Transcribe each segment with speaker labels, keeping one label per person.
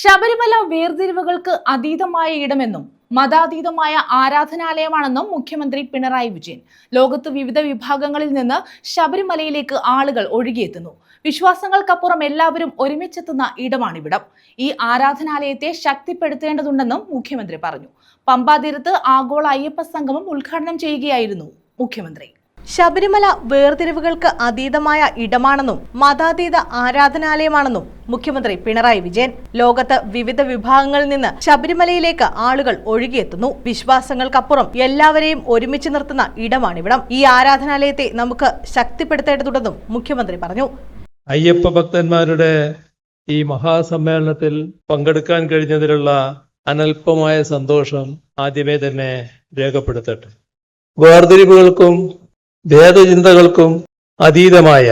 Speaker 1: ശബരിമല വേർതിരിവുകൾക്ക് അതീതമായ ഇടമെന്നും മതാതീതമായ ആരാധനാലയമാണെന്നും മുഖ്യമന്ത്രി പിണറായി വിജയൻ. ലോകത്ത് വിവിധ വിഭാഗങ്ങളിൽ നിന്ന് ശബരിമലയിലേക്ക് ആളുകൾ ഒഴുകിയെത്തുന്നു. വിശ്വാസങ്ങൾക്കപ്പുറം എല്ലാവരും ഒരുമിച്ചെത്തുന്ന ഇടമാണിവിടം. ഈ ആരാധനാലയത്തെ ശക്തിപ്പെടുത്തേണ്ടതുണ്ടെന്നും മുഖ്യമന്ത്രി പറഞ്ഞു. പമ്പാതീരത്ത് ആഗോള അയ്യപ്പ സംഗമം ഉദ്ഘാടനം ചെയ്യുകയായിരുന്നു മുഖ്യമന്ത്രി.
Speaker 2: ശബരിമല വേർതിരിവുകൾക്ക് അതീതമായ ഇടമാണെന്നും മതാതീത ആരാധനാലയമാണെന്നും മുഖ്യമന്ത്രി പിണറായി വിജയൻ. ലോകത്ത് വിവിധ വിഭാഗങ്ങളിൽ നിന്ന് ശബരിമലയിലേക്ക് ആളുകൾ ഒഴുകിയെത്തുന്നു. വിശ്വാസങ്ങൾക്കപ്പുറം എല്ലാവരെയും ഒരുമിച്ച് നിർത്തുന്ന ഇടമാണിവിടം. ഈ ആരാധനാലയത്തെ നമുക്ക് ശക്തിപ്പെടുത്തേണ്ടതുണ്ടെന്നും മുഖ്യമന്ത്രി പറഞ്ഞു.
Speaker 3: അയ്യപ്പ ഭക്തന്മാരുടെ ഈ മഹാസമ്മേളനത്തിൽ പങ്കെടുക്കാൻ കഴിഞ്ഞതിലുള്ള അനൽപമായ സന്തോഷം ആദ്യമേ തന്നെ രേഖപ്പെടുത്തട്ടെ. വേർതിരിവുകൾക്കും ഭേദചിന്തകൾക്കും അതീതമായ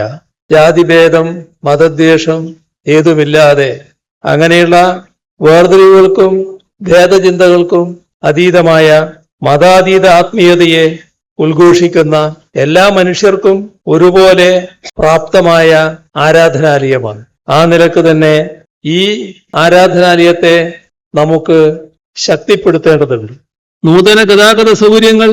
Speaker 3: ജാതിഭേദം മതദ്വേഷം ഏതുമില്ലാതെ അങ്ങനെയുള്ള വേർതിരിവുകൾക്കും ഭേദചിന്തകൾക്കും അതീതമായ മതാതീത ആത്മീയതയെ ഉദ്ഘോഷിക്കുന്ന എല്ലാ മനുഷ്യർക്കും ഒരുപോലെ പ്രാപ്തമായ ആരാധനാലയമാണ്. ആ നിലയ്ക്ക് തന്നെ ഈ ആരാധനാലയത്തെ നമുക്ക് ശക്തിപ്പെടുത്തേണ്ടതുണ്ട്. നൂതന ഗതാഗത സൗകര്യങ്ങൾ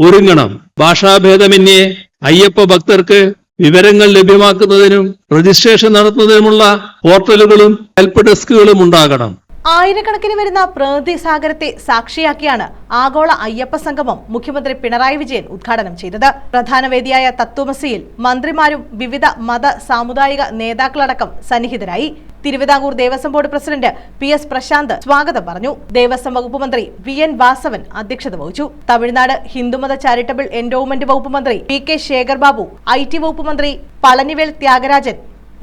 Speaker 3: ഒരുങ്ങണം. ഭാഷാഭേദമന്യേ അയ്യപ്പ ഭക്തർക്ക് വിവരങ്ങൾ ലഭ്യമാക്കുന്നതിനും രജിസ്ട്രേഷൻ നടത്തുന്നതിനുമുള്ള പോർട്ടലുകളും ഹെൽപ്പ് ഡെസ്കുകളും ഉണ്ടാകണം.
Speaker 2: ആയിരക്കണക്കിന് വരുന്ന പ്രകൃതി സാഗരത്തെ സാക്ഷിയാക്കിയാണ് ആഗോള അയ്യപ്പ സംഗമം മുഖ്യമന്ത്രി പിണറായി വിജയൻ ഉദ്ഘാടനം ചെയ്തത്. പ്രധാന വേദിയായ തത്വമസിയിൽ മന്ത്രിമാരും വിവിധ മത സാമുദായിക നേതാക്കളടക്കം സന്നിഹിതരായി. Travancore Devaswom board president P S Prashanth സ്വാഗതം പറഞ്ഞു. ദേവസ്വം വകുപ്പ് മന്ത്രി വി എൻ വാസവൻ അധ്യക്ഷത വഹിച്ചു. തമിഴ്നാട് ഹിന്ദുമത ചാരിറ്റബിൾ എൻഡോവ്മെന്റ് വകുപ്പ് മന്ത്രി P K Sekhar Babu I T വകുപ്പ് മന്ത്രി പളനിവേൽ ത്യാഗരാജൻ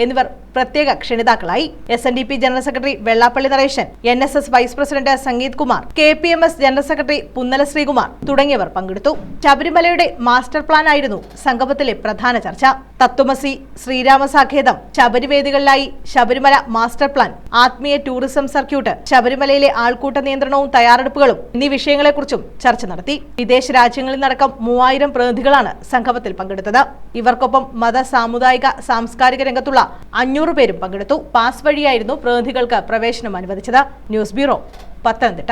Speaker 2: എന്നിവർ പ്രത്യേക ക്ഷണിതാക്കളായി. S N D P general secretary Vellappally Naresan N S S vice president Sangeeth Kumar K P M S general secretary Punnala Sreekumar തുടങ്ങിയവർ പങ്കെടുത്തു. ശബരിമലയുടെ master plan ആയിരുന്നു സംഗമത്തിലെ പ്രധാന ചർച്ച. തത്വമസി ശ്രീരാമ സാഖേതം ശബരിവേദികളിലായി ശബരിമല മാസ്റ്റർ പ്ലാൻ ആത്മീയ ടൂറിസം സർക്യൂട്ട് ശബരിമലയിലെ ആൾക്കൂട്ട നിയന്ത്രണവും തയ്യാറെടുപ്പുകളും എന്നീ വിഷയങ്ങളെക്കുറിച്ചും ചർച്ച നടത്തി. വിദേശ രാജ്യങ്ങളിൽ നടക്കം മൂവായിരം പ്രതിനിധികളാണ് സംഗമത്തിൽ പങ്കെടുത്തത്. ഇവർക്കൊപ്പം മത സാമുദായിക സാംസ്കാരിക രംഗത്തുള്ള അഞ്ഞൂറ് പേരും പങ്കെടുത്തു. പാസ് വഴിയായിരുന്നു പ്രതിനിധികൾക്ക് പ്രവേശനം അനുവദിച്ചത്. News bureau Pathanamthitta.